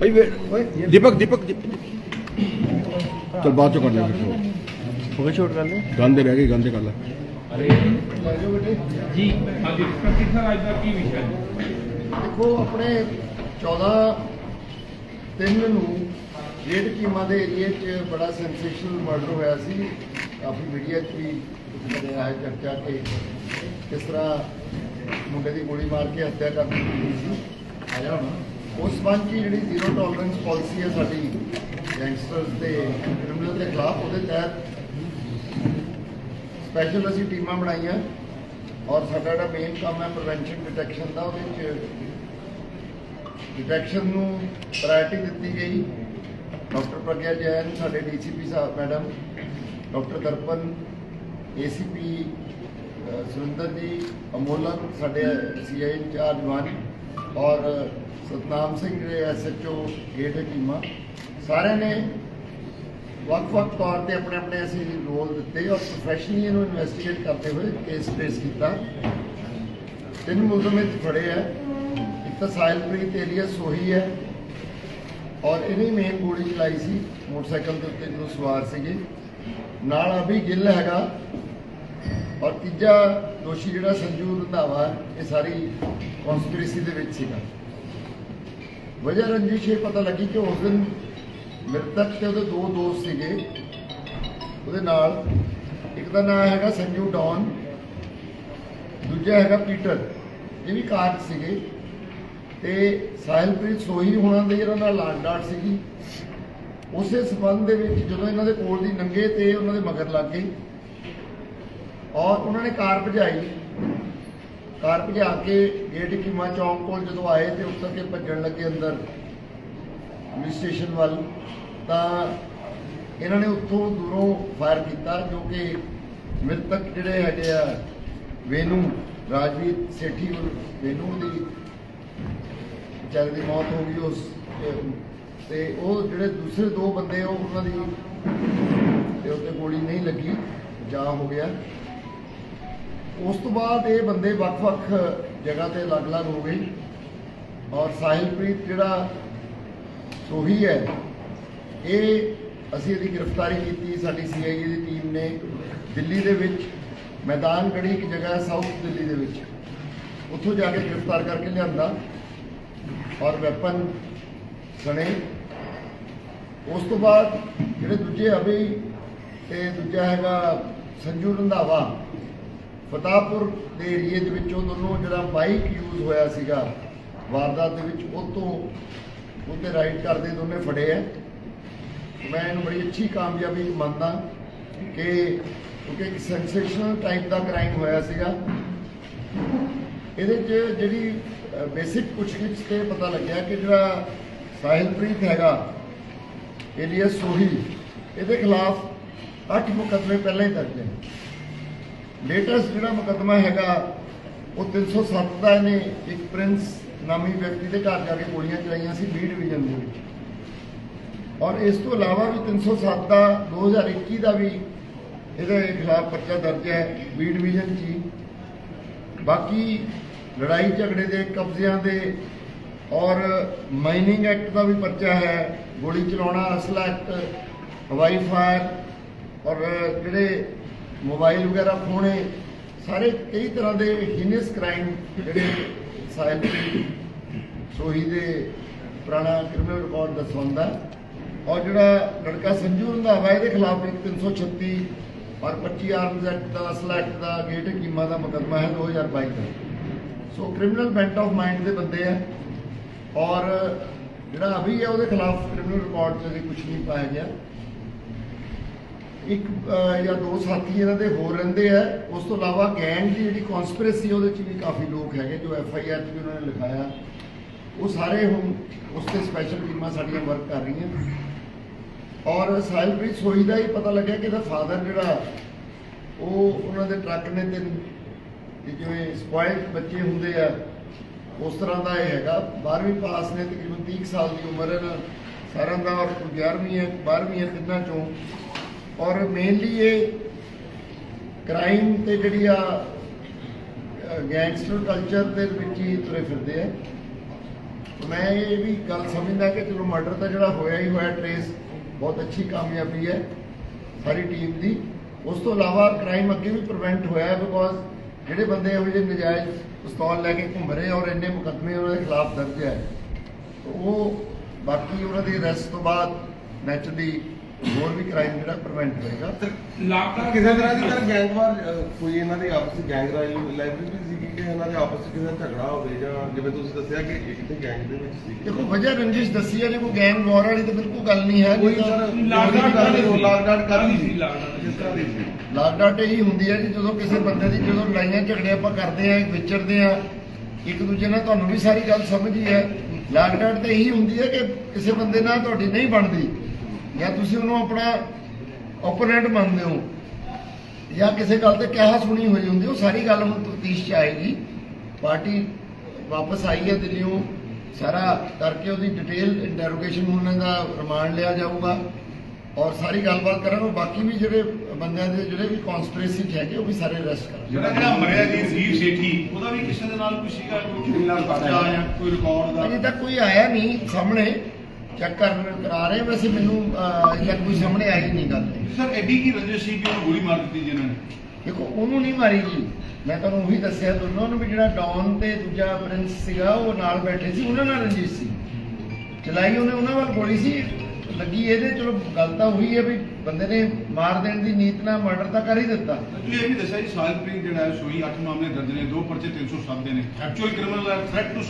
ਭਾਈ ਵੇ ਦੀਪਕ ਦੀਪਕ ਚਲ ਬਾਅਦ ਚੋਂ ਕਰ ਹੋ ਗਿਆ ਛੋਟ ਕਰ ਲੈ ਗਾਂਦੇ ਰਹਿ ਗਏ ਗਾਂਦੇ ਕਰ ਲੈ। ਜੀ ਹਾਂਜੀ ਸਤਿ ਸਰ ਅੱਜ ਦਾ ਕੀ ਵਿਸ਼ਾ ਹੈ ਦੇਖੋ ਆਪਣੇ 14 ਤਿੰਨ ਨੂੰ ਰੇਡ ਕੀਮਾ ਦੇ ਏਰੀਏ 'ਚ ਬੜਾ ਸੈਂਸੇਸ਼ਨਲ ਮਰਡਰ ਹੋਇਆ ਸੀ। ਕਾਫੀ ਮੀਡੀਆ 'ਚ ਵੀ ਕਦੇ ਆਇਆ ਚਰਚਾ ਕਿ ਕਿਸ ਤਰ੍ਹਾਂ ਮੁੰਡੇ ਦੀ ਗੋਲੀ ਮਾਰ ਕੇ ਹੱਤਿਆ ਕਰ ਦਿੱਤੀ ਸੀ, ਆਇਆ ਹੁਣ। ਉਸ ਸੰਬੰਧ 'ਚ ਜਿਹੜੀ ਜ਼ੀਰੋ ਟੋਲਰੈਂਸ ਪਾਲਿਸੀ ਹੈ ਸਾਡੀ ਗੈਂਗਸਟਰਸ ਤੇ ਕ੍ਰਿਮੀਨਲ ਦੇ ਖਿਲਾਫ, ਉਹਦੇ ਤਹਿਤ ਸਪੈਸ਼ਲ ਅਸੀਂ ਟੀਮਾਂ ਬਣਾਈਆਂ ਔਰ ਸਾਡਾ ਜਿਹੜਾ ਮੇਨ ਕੰਮ ਹੈ ਪ੍ਰੀਵੈਂਸ਼ਨ ਡਿਟੈਕਸ਼ਨ ਦਾ, ਉਹਦੇ ਵਿੱਚ ਡਿਟੈਕਸ਼ਨ ਨੂੰ ਪ੍ਰਾਇੋਰਟੀ ਦਿੱਤੀ ਗਈ। ਡਾਕਟਰ ਪ੍ਰਗਿਆ ਜੈਨ, ਸਾਡੇ ਡੀਸੀਪੀ ਸਾਹਿਬ madam doctor Darpan ACP Surinder ji Amolak ਸਾਡੇ ਸੀਆਈ ਇੰਚਾਰਜ ਵਨ ਔਰ ਸਤਨਾਮ ਸਿੰਘ, ਜਿਹੜੇ ਐਸਐਚਓ ਗੇਟ ਟੀਮਾਂ। ਸਾਰਿਆਂ ਨੇ ਵੱਖ-ਵੱਖ ਤੌਰ ਤੇ ਆਪਣੇ ਆਪਣੇ ਅਸੀਂ ਰੋਲ ਦਿੱਤੇ ਔਰ ਪ੍ਰੋਫੈਸ਼ਨਲੀ ਇਹਨੂੰ ਇਨਵੈਸਟੀਗੇਟ ਕਰਦੇ ਹੋਏ ਕੇਸ ਟ੍ਰੇਸ ਕੀਤਾ। ਤਿੰਨ ਮੁਲਜ਼ਮ ਇੱਥੇ ਫੜੇ ਆ। ਇੱਕ ਤਾਂ ਸਾਹਿਲਪ੍ਰੀਤ ਏਲੀਅਸ ਸੋਹੀ ਹੈ ਔਰ ਇਹਨੇ ਮੇਨ ਗੋਲੀ ਚਲਾਈ ਸੀ, ਮੋਟਰਸਾਈਕਲ ਦੇ ਉੱਤੇ ਜਦੋਂ ਸਵਾਰ ਸੀਗੇ। ਨਾਲ ਅਭੀ ਗਿੱਲ ਹੈਗਾ। ਔਰ ਤੀਜਾ ਦੋਸ਼ੀ ਜਿਹੜਾ ਸੰਜੂ ਰੰਧਾਵਾ ਇਹ ਸਾਰੀ ਕਨਸਪੀਰੇਸੀ ਦੇ ਵਿੱਚ ਸੀਗਾ। ਵਜ੍ਹਾ ਰੰਜਿਸ਼ ਇਹ ਪਤਾ ਲੱਗੀ ਕਿ ਉਸ ਦਿਨ ਮ੍ਰਿਤਕ ਤੇ ਉਹਦੇ ਦੋ ਦੋਸਤ ਸੀਗੇ। ਉਹਦੇ ਨਾਲ ਇੱਕ ਦਾ ਨਾਮ ਹੈਗਾ ਸੰਜੂ ਡੌਨ, ਦੂਜਾ ਹੈਗਾ ਪੀਟਰ। ਇਹ ਵੀ ਕਾਰ ਸੀਗੇ। ਤੇ ਸਾਹਿਲਪ੍ਰੀਤ ਸੋਹੀ ਹੋਣਾ ਦੇ ਜਿਹੜਾ ਨਾਲ ਲਾਂਡਾਟ ਸੀਗੀ। ਉਸੇ ਸਬੰਧ ਦੇ ਵਿੱਚ ਜਦੋਂ ਇਹਨਾਂ ਦੇ ਕੋਲ ਦੀ ਨੰਗੇ ਤੇ ਉਹਨਾਂ ਦੇ ਮਗਰ ਲੱਗ ਗਏ ਔਰ ਉਹਨਾਂ ਨੇ ਕਾਰ ਭਜਾਈ। ਕਾਰ ਭਜਾ ਕੇ ਗੇਟ ਕੀਮਾ ਚੌਂਕ ਕੋਲ ਜਦੋਂ ਆਏ ਤੇ ਉੱਤਰ ਕੇ ਭੱਜਣ ਲੱਗੇ ਅੰਦਰ ਪੁਲਿਸ ਸਟੇਸ਼ਨ ਵੱਲ, ਤਾਂ ਇਹਨਾਂ ਨੇ ਉੱਥੋਂ ਦੂਰੋਂ ਫਾਇਰ ਕੀਤਾ ਜੋ ਕਿ ਮ੍ਰਿਤਕ ਜਿਹੜੇ ਹੈਗੇ ਆ ਵੇਨੂ, ਰਾਜਵੀਰ ਸੇਠੀ ਔਰ ਵੇਨੂ ਦੀ ਵਿਚਾਰੇ ਮੌਤ ਹੋ ਗਈ, ਉਸ ਤੇ ਉਹ ਜਿਹੜੇ ਦੂਸਰੇ ਦੋ ਬੰਦੇ ਉਹ ਉਹਨਾਂ ਦੀ ਤੇ ਉੱਤੇ ਗੋਲੀ ਨਹੀਂ ਲੱਗੀ, ਜਾ ਹੋ ਗਿਆ। ਉਸ ਤੋਂ ਬਾਅਦ ਇਹ ਬੰਦੇ ਵੱਖ-ਵੱਖ ਜਗ੍ਹਾ ਤੇ ਅਲੱਗ-ਅਲੱਗ ਹੋ ਗਏ। ਔਰ ਸਾਹਿਲਪ੍ਰੀਤ ਜਿਹੜਾ ਸੋਹੀ ਹੈ, ਇਹ ਅਸੀਂ ਇਹਦੀ ਗ੍ਰਿਫਤਾਰੀ ਕੀਤੀ, ਸਾਡੀ ਸੀਆਈਏ ਦੀ ਟੀਮ ਨੇ ਦਿੱਲੀ ਦੇ ਵਿੱਚ। ਮੈਦਾਨ ਗੜੀ ਇੱਕ ਜਗ੍ਹਾ ਹੈ ਸਾਊਥ ਦਿੱਲੀ ਦੇ ਵਿੱਚ। ਉੱਥੋਂ ਜਾ ਕੇ ਗ੍ਰਿਫਤਾਰ ਕਰਕੇ ਲਿਆਂਦਾ। ਔਰ ਵੈਪਨ ਸਣੇ ਉਸ ਤੋਂ ਬਾਅਦ ਜਿਹੜੇ ਦੂਜੇ ਅਭੀ ਤੇ ਦੂਜਾ ਹੈਗਾ ਸੰਜੂ ਰੰਧਾਵਾ, ਫਤਾਹਪੁਰ ਦੇ ਏਰੀਏ ਦੇ ਵਿੱਚੋਂ ਦੋਨੋਂ ਜਿਹੜਾ ਬਾਈਕ ਯੂਜ਼ ਹੋਇਆ ਸੀਗਾ, ਵਾਰਦਾਤ ਦੇ ਵਿੱਚ ਉਹ ਤੋਂ ਉਹਦੇ ਰਾਈਡ ਕਰਦੇ ਦੋਨੇ ਫੜੇ ਆ। ਮੈਂ ਇਹਨੂੰ ਬੜੀ ਅੱਛੀ ਕਾਮਯਾਬੀ ਮੰਨਦਾ ਕਿ ਕਿਉਂਕਿ ਇੱਕ ਸੈਂਸੇਸ਼ਨਲ ਟਾਈਪ ਦਾ ਕ੍ਰਾਈਮ ਹੋਇਆ ਸੀਗਾ। ਇਹਦੇ 'ਚ ਜਿਹੜੀ ਬੇਸਿਕ ਪੁੱਛਗਿੱਛ ਤੇ ਪਤਾ ਲੱਗਿਆ ਕਿ ਜਿਹੜਾ ਸਾਹਿਲਪ੍ਰੀਤ ਹੈਗਾ ਏਲੀਅਸ ਸੋਹੀ। ਇਹਦੇ ਖਿਲਾਫ 8 ਮੁਕੱਦਮੇ ਪਹਿਲਾਂ ਹੀ ਦਰਜ ਨੇ। ਲੇਟੈਸਟ ਜਿਹੜਾ ਮੁਕੱਦਮਾ ਹੈਗਾ, ਉਹ 307 ਦਾ ਇਹਨੇ ਇੱਕ ਪ੍ਰਿੰਸ ਨਾਮੀ ਵਿਅਕਤੀ ਦੇ ਘਰ ਜਾ ਕੇ ਗੋਲੀਆਂ ਚਲਾਈਆਂ ਸੀ ਬੀ ਡਿਵੀਜ਼ਨ ਦੇ ਵਿੱਚ। ਔਰ ਇਸ ਤੋਂ ਇਲਾਵਾ ਵੀ 307 ਦਾ 2021 ਦਾ ਵੀ ਇਹਦੇ ਖਿਲਾਫ ਪਰਚਾ ਦਰਜ ਹੈ ਬੀ ਡਿਵੀਜ਼ਨ 'ਚ ਹੀ। ਬਾਕੀ ਲੜਾਈ ਝਗੜੇ ਦੇ ਕਬਜ਼ਿਆਂ ਦੇ ਔਰ ਮਾਈਨਿੰਗ ਐਕਟ ਦਾ ਵੀ ਪਰਚਾ ਹੈ, ਗੋਲੀ ਚਲਾਉਣਾ ਅਸਲਾ ਐਕਟ ਹਵਾਈ ਫਾਇਰ ਔਰ ਜਿਹੜੇ ਮੋਬਾਈਲ ਵਗੈਰਾ ਖੋਣੇ ਸਾਰੇ ਕਈ ਤਰ੍ਹਾਂ ਦੇ ਹੀਨਸ ਕ੍ਰਾਈਮ ਜਿਹੜੇ ਸਾਹਿਲ ਸੋਹੀ ਦੇ ਪੁਰਾਣਾ ਕ੍ਰਿਮੀਨਲ ਰਿਕਾਰਡ ਦਰਸਾਉਂਦਾ ਔਰ ਜਿਹੜਾ ਲੜਕਾ ਸੰਜੂ ਰੰਧਾਵਾ ਇਹਦੇ ਖਿਲਾਫ ਇੱਕ 336 ਔਰ 25 ਆਰਮਜ਼ ਐਕਟ ਦਾ ਅਸਲਾ ਐਕਟ ਦਾ, ਗੇਟ ਕੀਮਾ ਦਾ ਮੁਕੱਦਮਾ ਹੈ 2022 ਦਾ। So criminal bent of mind ਦੇ ਬੰਦੇ ਆ। ਔਰ ਜਿਹੜਾ ਅਭੀ ਹੈ ਉਹਦੇ ਖਿਲਾਫ ਕ੍ਰਿਮੀਨਲ ਰਿਕਾਰਡ 'ਚ ਅਜੇ ਕੁਝ ਨਹੀਂ ਪਾਇਆ ਗਿਆ। ਇੱਕ ਜਾਂ ਦੋ ਸਾਥੀ ਇਹਨਾਂ ਦੇ ਹੋਰ ਰਹਿੰਦੇ ਆ। ਉਸ ਤੋਂ ਇਲਾਵਾ ਗੈਂਗ ਦੀ ਜਿਹੜੀ ਕਨਸਪੀਰੇਸੀ ਉਹਦੇ 'ਚ ਵੀ ਕਾਫੀ ਲੋਕ ਹੈਗੇ, ਜੋ ਐਫ ਆਈ ਆਰ 'ਚ ਵੀ ਉਹਨਾਂ ਨੇ ਲਿਖਾਇਆ। ਉਹ ਸਾਰੇ ਹੁਣ ਉਸ ਤੇ ਸਪੈਸ਼ਲ ਟੀਮਾਂ ਸਾਡੀਆਂ ਵਰਕ ਕਰ ਰਹੀਆਂ। ਔਰ ਸਾਹਿਲਪ੍ਰੀਤ ਸੋਈ ਦਾ ਹੀ ਪਤਾ ਲੱਗਿਆ ਕਿ ਇਹਦਾ ਫਾਦਰ ਜਿਹੜਾ, ਉਹ ਉਹਨਾਂ ਦੇ ਟਰੱਕ ਨੇ ਤਿੰਨ ਜਿਵੇਂ ਸਪੋਇਲਡ ਬੱਚੇ ਹੁੰਦੇ ਆ ਉਸ ਤਰ੍ਹਾਂ ਦਾ ਇਹ ਹੈਗਾ। 12ਵੀਂ ਪਾਸ ਨੇ ਤਕਰੀਬਨ 30 ਕੁ ਸਾਲ ਦੀ ਉਮਰ ਹੈ। ਸਾਰਿਆਂ ਦਾ ਔਰ 11ਵੀਂ ਹੈ 12ਵੀਂ ਹੈ ਤਿੰਨਾਂ ਚੋਂ। ਔਰ ਮੇਨਲੀ ਇਹ ਕ੍ਰਾਈਮ ਤੇ ਜਿਹੜੀ ਆ ਗੈਂਗਸਟਰ ਕਲਚਰ ਦੇ ਵਿੱਚ ਹੀ ਤੁਰੇ ਫਿਰਦੇ ਆ। ਮੈਂ ਇਹ ਵੀ ਗੱਲ ਸਮਝਦਾ ਕਿ ਚਲੋ ਮਰਡਰ ਤਾਂ ਜਿਹੜਾ ਹੋਇਆ ਹੀ ਹੋਇਆ ਟ੍ਰੇਸ ਬਹੁਤ ਅੱਛੀ ਕਾਮਯਾਬੀ ਹੈ ਸਾਰੀ ਟੀਮ ਦੀ। ਉਸ ਤੋਂ ਇਲਾਵਾ ਕ੍ਰਾਈਮ ਅੱਗੇ ਵੀ ਪ੍ਰੀਵੈਂਟ ਹੋਇਆ ਬਿਕੋਜ਼ ਜਿਹੜੇ ਬੰਦੇ ਇਹੋ ਜਿਹੇ ਨਜਾਇਜ਼ ਪਿਸਤੌਲ ਲੈ ਕੇ ਘੁੰਮ ਰਹੇ ਔਰ ਇੰਨੇ ਮੁਕੱਦਮੇ ਉਹਨਾਂ ਦੇ ਖਿਲਾਫ ਦਰਜ ਹੈ ਤਾਂ ਉਹ ਬਾਕੀ ਉਹਨਾਂ ਦੀ ਅਰੈਸਟ ਤੋਂ ਬਾਅਦ ਨੈਚੁਰਲੀ ਹੋਰ ਵੀ ਕ੍ਰਾਈਮ ਜਿਹੜਾ ਪ੍ਰੀਵੈਂਟ ਹੋਏਗਾ। ਲਾਪਤਾ ਕਿਸੇ ਤਰ੍ਹਾਂ ਦੀ ਸਰ ਗੈਂਗਵਾਰ ਕੋਈ ਇਹਨਾਂ ਦੀ ਆਪਸ ਵਿੱਚ ਗੈਂਗ ਲਾਇਬ੍ਰੇਰੀ ਸੀ ਕਿ ਇਹਨਾਂ ਦੇ ਆਪਸ ਵਿੱਚ ਕਿਸੇ ਝਗੜਾ ਹੋਵੇ ਜਾਂ ਜਿਵੇਂ ਤੁਸੀਂ ਦੱਸਿਆ ਕਿ ਇੱਕ ਤੇ ਗੈਂਗ ਦੇ ਵਿੱਚ ਸੀ ਦੇਖੋ ਵਜ੍ਹਾ ਰੰਜਿਸ਼ ਦੱਸੀ ਹੈ ਜੇ ਕੋਈ ਗੈਂਗ ਵਾਰ ਵਾਲੀ ਤਾਂ ਬਿਲਕੁਲ ਗੱਲ ਨਹੀਂ ਹੈ ਕੋਈ ਤਾਂ- ਲਾਕਡਾਊਨ ਕਾਹਦੀ ਕਾਹਦੀ ਸੀ ਲਾਕਡਾਊਨ? ਕਿਸ ਤਰ੍ਹਾਂ ਦੀ। ਸੀ ਲਾਕਡਾਊਨ ਇਹੀ ਹੁੰਦੀ ਹੈ ਕਿ ਜਦੋਂ ਕਿਸੇ ਬੰਦੇ ਦੀ ਜਦੋਂ ਲੜਾਈਆਂ ਝਗੜੇ ਆਪਾਂ ਕਰਦੇ ਆਂ ਵਿਚਰਦੇ ਆਂ ਇੱਕ ਦੂਜੇ ਨਾਲ ਤੁਹਾਨੂੰ ਵੀ ਸਾਰੀ ਗੱਲ ਸਮਝ ਹੀ। ਹੈ ਲਾਕਡਾਊਨ ਤੇ ਇਹੀ ਹੁੰਦੀ ਹੈ ਕਿ ਕਿਸੇ ਬੰਦੇ ਨਾਲ ਤੁਹਾਡੀ ਨਹੀਂ ਬਣਦੀ। ਜਾਂ ਤੁਸੀਂ ਉਹਨੂੰ ਆਪਣਾ ਓਪੋਨੈਂਟ ਮੰਨਦੇ ਹੋ। ਜਾਂ ਕਿਸੇ ਗੱਲ ਤੇ ਕਿਹਾ ਸੁਣੀ ਹੋਈ ਹੁੰਦੀ ਉਹ ਸਾਰੀ ਗੱਲ ਹੁਣ ਤਫਤੀਸ਼ ਚ ਆਏਗੀ। ਪਾਰਟੀ ਵਾਪਸ ਆਈ ਹੈ ਦਿੱਲੀੋਂ ਸਾਰਾ ਕਰਕੇ ਉਹਦੀ ਡਿਟੇਲ ਇੰਟਰੋਗੇਸ਼ਨ ਉਹਨਾਂ ਦਾ ਰਿਮਾਂਡ ਲਿਆ ਜਾਊਗਾ। ਔਰ ਸਾਰੀ ਗੱਲਬਾਤ ਕਰਾਂਗੇ ਬਾਕੀ ਵੀ ਜਿਹੜੇ ਬੰਦਿਆਂ ਦੇ ਜਿਹੜੇ ਵੀ ਕਨਸਪੀਰੇਸੀ ਚ ਹੈਗੇ ਉਹ ਵੀ ਸਾਰੇ ਅਰੈਸਟ ਕਰਾਂਗੇ ਜਿਹੜਾ ਜਿਹੜਾ ਮਰਿਆ ਜੀ ਜ਼ੀਰ ਸੇਠੀ ਉਹਦਾ ਵੀ ਕਿਸੇ ਦੇ ਨਾਲ ਕੋਈ ਸੀਗਾ ਕੋਈ ਕਿੰਨਾ ਪਰਚਾ ਜਾਂ ਕੋਈ ਰਿਕਾਰਡ ਦਾ? ਅਜੇ ਤੱਕ ਕੋਈ ਆਇਆ ਨਹੀਂ ਸਾਹਮਣੇ। ਚੈੱਕ ਕਰ ਕਰਾ ਰਹੇ ਵੈਸੇ ਮੈਨੂੰ ਤੱਕ ਕੋਈ ਸਾਹਮਣੇ ਆਈ ਨਹੀਂ ਗੱਲ। ਸਰ ਐਡੀ ਕੀ ਰੰਜਿਸ਼ ਸੀ ਕਿ ਉਹਨੂੰ ਗੋਲੀ ਮਾਰ ਦਿੱਤੀ ਜੀ ਇਹਨਾਂ ਨੇ? ਦੇਖੋ ਉਹਨੂੰ ਨਹੀਂ ਮਾਰੀ ਜੀ। ਮੈਂ ਤੁਹਾਨੂੰ ਉਹੀ ਦੱਸਿਆ ਦੋਨੋਂ ਨੂੰ ਵੀ ਜਿਹੜਾ ਡੌਨ ਤੇ ਦੂਜਾ ਪ੍ਰਿੰਸ ਸੀਗਾ ਉਹ ਨਾਲ ਬੈਠੇ ਸੀ ਉਹਨਾਂ ਨਾਲ ਰੰਜਿਸ਼ ਸੀ। ਚਲਾਈ ਉਹਨੇ ਉਹਨਾਂ ਵੱਲ ਗੋਲੀ ਸੀ। ਲੱਗੀ ਇਹਦੇ ਚਲੋ ਗੱਲ ਤਾਂ ਉਹੀ ਹੈ ਵੀ ਬੰਦੇ ਨੇ ਮਾਰ ਦੇਣ ਦੀ ਨੀਤ ਨਾਲ ਮਰਡਰ ਤਾਂ ਕਰ ਹੀ ਦਿੱਤਾ। ਤੁਸੀਂ ਇਹ ਵੀ ਦੱਸਿਆ ਜੀ ਸਾਜਪ੍ਰੀਤ ਜਿਹੜਾ ਹੈ ਸੋਈ 8 ਮਾਮਲੇ ਦਰਜ ਨੇ ਦੋ ਪਰਚੇ 307 ਦੇ ਨੇ। Actual criminal threat to